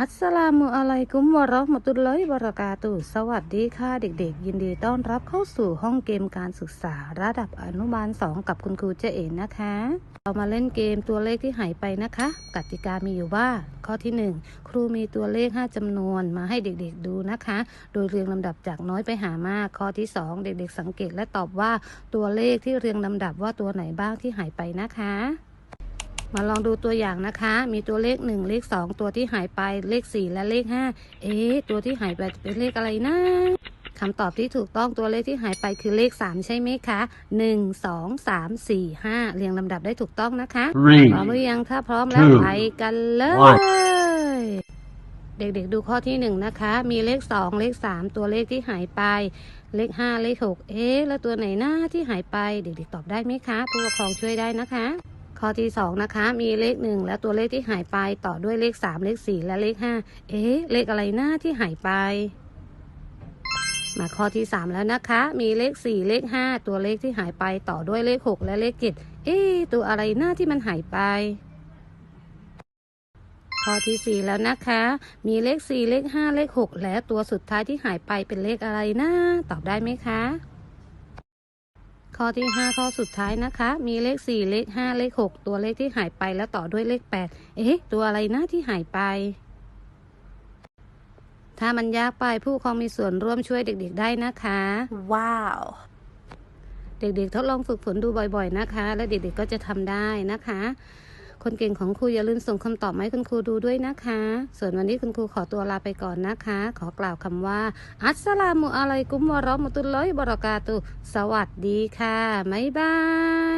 อัสสลามุอะลัยกุมวะเราะห์มะตุลลอฮิวะบะเราะกาตุสวัสดีค่ะเด็กๆ ยินดีต้อนรับเข้าสู่ห้องเกมการศึกษาระดับอนุบาล 2 กับคุณครูเจเอ๋นะคะ เรามาเล่นเกมตัวเลขที่หายไปนะคะ กติกามีอยู่ว่า ข้อที่ 1 ครูมีตัวเลข 5จำนวนมาให้เด็กๆดูนะคะ โดยเรียงลำดับจากน้อยไปหามาก ข้อที่ 2 เด็กๆ สังเกตและตอบว่าตัวเลขที่เรียงลำดับว่าตัวไหนบ้างที่หายไปนะคะ มาลองดูตัวอย่างนะคะ มีตัวเลข 1 เลข 2 ตัวที่หายไปเลข 4 และเลข 5 เอ๊ะตัวที่หายไปจะเป็นเลขอะไรนะคำตอบที่ถูกต้องตัวเลขที่หายไปคือเลข 3 ใช่ไหมคะ 1 2 3 4 5 เรียงลำดับได้ถูกต้องนะคะ Three, พร้อมหรือยังถ้าพร้อมแล้ว two, ไปกันเลย one เด็กๆดูข้อที่ 1 นะคะ มีเลข 2 เลข 3 ตัวเลขที่หายไป เลข 5 เลข 6 เอ๊ะ แล้วตัวไหนหน้าที่หายไป เด็กๆตอบได้ไหมคะ ผู้ปกครองช่วยได้นะคะ ข้อที่ 2 นะคะ มีเลข 1 และตัวเลขที่หายไปต่อด้วยเลข 3 เลข 4 และเลข 5 เอ๊ะ เลขอะไรหน้าที่หายไป มาข้อที่ 3 แล้วนะคะ มีเลข 4 เลข 5 ตัวเลขที่หายไปต่อด้วยเลข 6 และเลข7เอ๊ะ ตัวอะไรหน้าที่มันหายไปข้อที่ 4 แล้วนะคะ มีเลข 4 เลข 5 เลข 6 และตัวสุดท้ายที่หายไปเป็นเลขอะไรนะ ตอบได้ไหมคะ ข้อที่ 5 ข้อสุดท้ายนะคะ มีเลข 4 เลข 5 เลข 6 ตัวเลขที่หายไปแล้วต่อด้วยเลข 8 เอ๊ะ ตัวอะไรนะที่หายไปถ้ามันยากไปผู้ปกครองมีส่วนร่วมช่วยเด็กๆได้นะคะ Wow. เด็กๆทดลองฝึกฝนดูบ่อยๆนะคะ และเด็กๆก็จะทำได้นะคะ คนเก่งของครูอย่าลืมส่งคำตอบมาให้คุณครูดูด้วยนะคะ ส่วนวันนี้คุณครูขอตัวลาไปก่อนนะคะ ขอกล่าวคำว่า อัสสลามุอะลัยกุมวะเราะมะตุลลอฮิวะบะเราะกาตุสวัสดีค่ะบ๊ายบาย